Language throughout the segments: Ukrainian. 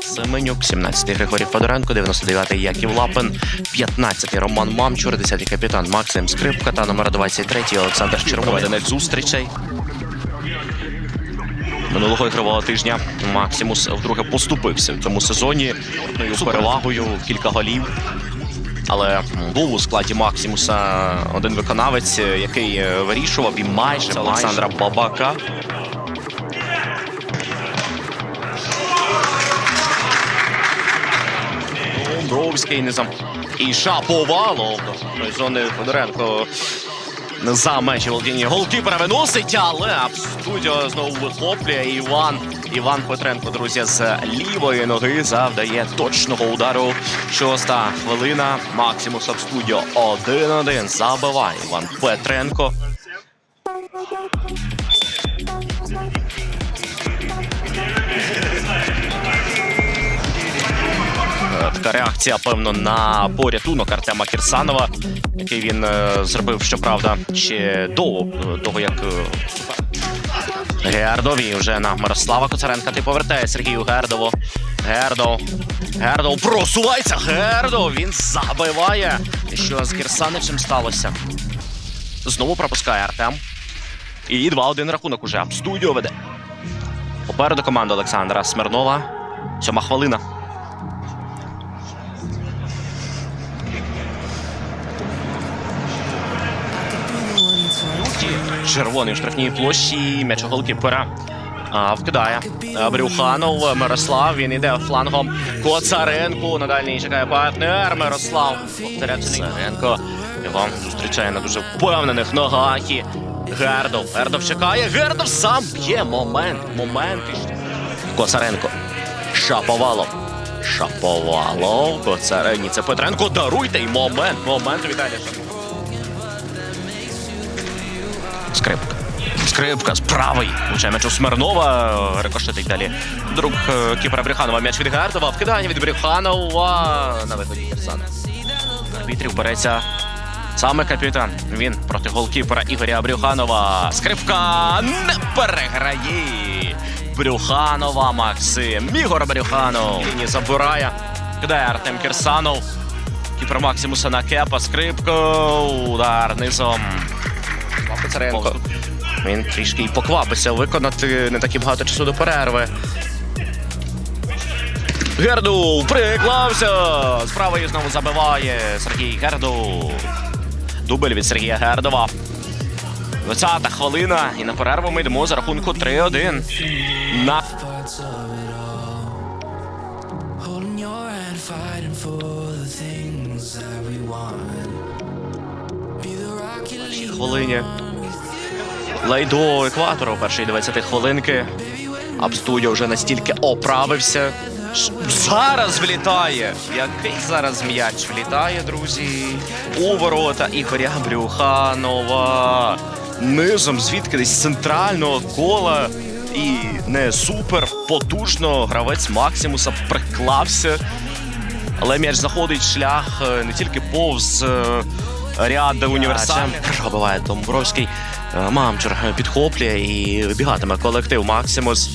Семенюк, 17-й Григорій Федоренко, 99-й Яків Лапин, 15-й Роман Мамчур, 10-й капітан Максим Скрипка та номер 23-й Олександр Червоний. Проведених зустрічей. Минулого ігрового тижня Максимус вдруге поступився в цьому сезоні одною перевагою, кілька голів. Але був у складі Максимуса один виконавець, який е, вирішував і майже Олександра Бабака. Домбровський низом. І Шаповалов до зони Федоренко за межі володіння голкіпера виносить, але Абстудіо знову вихоплює Іван. Іван Петренко, друзі, з лівої ноги завдає точного удару. Шоста хвилина. Максимус Абстудіо 1-1. Забиває Іван Петренко. Така реакція, певно, на порятунок Артема Кірсанова, який він е, зробив, щоправда, ще до того, як е, Гердові вже на Мирослава Коцаренка. Ти повертає Сергію Гердову. Гердов. Гердов просувається. Гердов. Він забиває. І Що з Кірсаничем сталося? Знову пропускає Артем. І 2-1 рахунок уже. Студіо веде. Попереду команда Олександра Смирнова. Сьома хвилина. Червоний штрафній площі. М'яч у голкіпера. А, вкидає Брюханов. Мирослав. Він іде флангом. Коцаренку. На дальній чекає партнер. Мирослав. Коцаренко. Його зустрічає на дуже впевнених ногах. І Гердов. Гердов чекає. Гердов сам б'є. Момент. Момент. Коцаренко. Шаповалов. Шаповалов. Коцарені. Це Петренко. Даруйте. І момент. Момент. Віталій Шаповалов. Скрипка. Скрипка з правий. Влучає м'яч у Смирнова. Рикошетить далі. Друг е, кіпера Брюханова. М'яч від Гардова. Вкидання від Брюханова. На виході Кірсана. Арбітрів береться саме капітан. Він проти голкіпера Ігоря Брюханова. Скрипка не переграє. Брюханова Максим. Ігор Брюханов. Лінії забирає. Кидає Артем Кірсанов. Кіпер Максимуса на кепа. Скрипка. Удар низом. Коцаренко. Він трішки й поквапився виконати не так і багато часу до перерви. Герду приклався. З правої знову забиває Сергій Герду. Дубль від Сергія Гердова. 20-та хвилина. І на перерву ми йдемо за рахунку 3-1. На хвилині. Лей до екватору першої 20 хвилинки. Абстудіо вже настільки оправився. Зараз влітає. Який зараз м'яч влітає, друзі? У ворота Ігоря Брюханова. Низом звідки десь з центрального кола. І не супер потужно гравець Максимуса приклався. Але м'яч заходить шлях е, не тільки повз е, ряд універсальних. Пробиває Домбровський. Е, Мамчур підхоплює і вибігатиме колектив Максимус.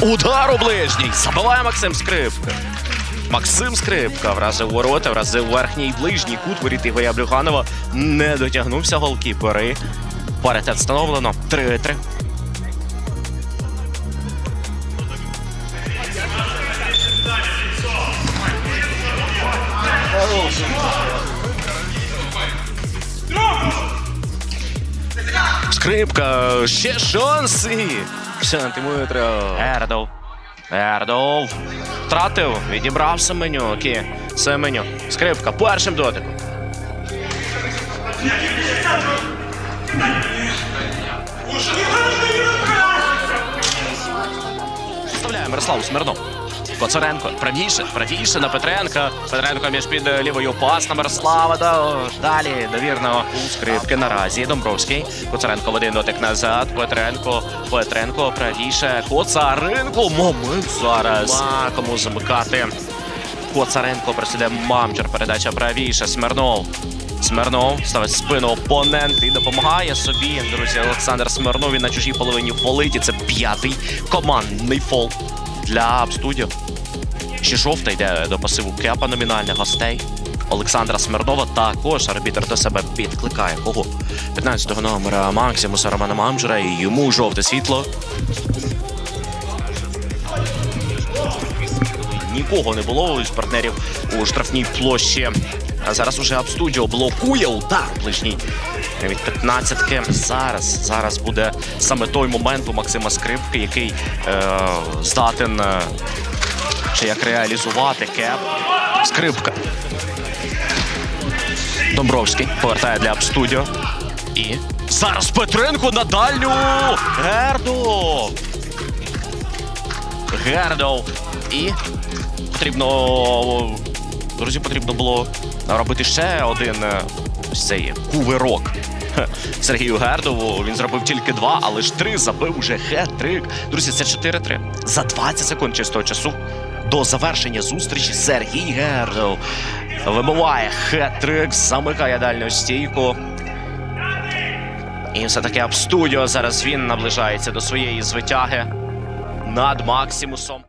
Удар у ближній! Забиває Максим Скрипка. Максим Скрипка вразив ворота, вразив верхній ближній кут воріт Ігоря Блюганова Не дотягнувся голкіпери. Паритет встановлено 3-3. Скрипка, ще шанси. Сантиметра. Ердов. Ердов. Втратив, відібрав Семеню. Кі. Семеню. Скрипка першим дотиком. Вставляє Мирославу Смирнов. Коцаренко. Правіше, правіше на Петренка. Петренко між під е, лівою пас на Мирослава. Да, далі довірно у скрипки наразі. Домбровський. Коцаренко в один дотик назад. Петренко. Петренко правіше. Коцаренко. Момент зараз. Кому замикати. Коцаренко просиде мамчер. Передача правіше. Смирнов. Смирнов ставить спину опонент і допомагає собі. Друзі, Олександр Смирнов він на чужій половині фолить. І Це п'ятий командний фол для Абстудіо. Ще жовта йде до пасиву кепа номінальних гостей. Олександра Смирнова також арбітр до себе підкликає. Кого? 15-го номера Максимуса Романа Мамджера і йому жовте світло. Нікого не було із партнерів у штрафній площі. А зараз уже Абстудіо блокує удар ближній від 15-ки. Зараз, зараз буде саме той момент у Максима Скрипки, який е, здатен е, чи як реалізувати кеп. Скрипка. Домбровський повертає для Абстудіо. І зараз Петренко на дальню. Гердов. Гердов. І потрібно. Друзі, потрібно було робити ще один цей кувирок. Сергію Гердову. Він зробив тільки два, але ж три забив уже хет-трик. Друзі, це 4-3. За 20 секунд чистого часу до завершення зустрічі Сергій Гердов вибиває хет-трик, замикає дальню стійку. І все-таки Абстудіо зараз він наближається до своєї звитяги над Максимусом.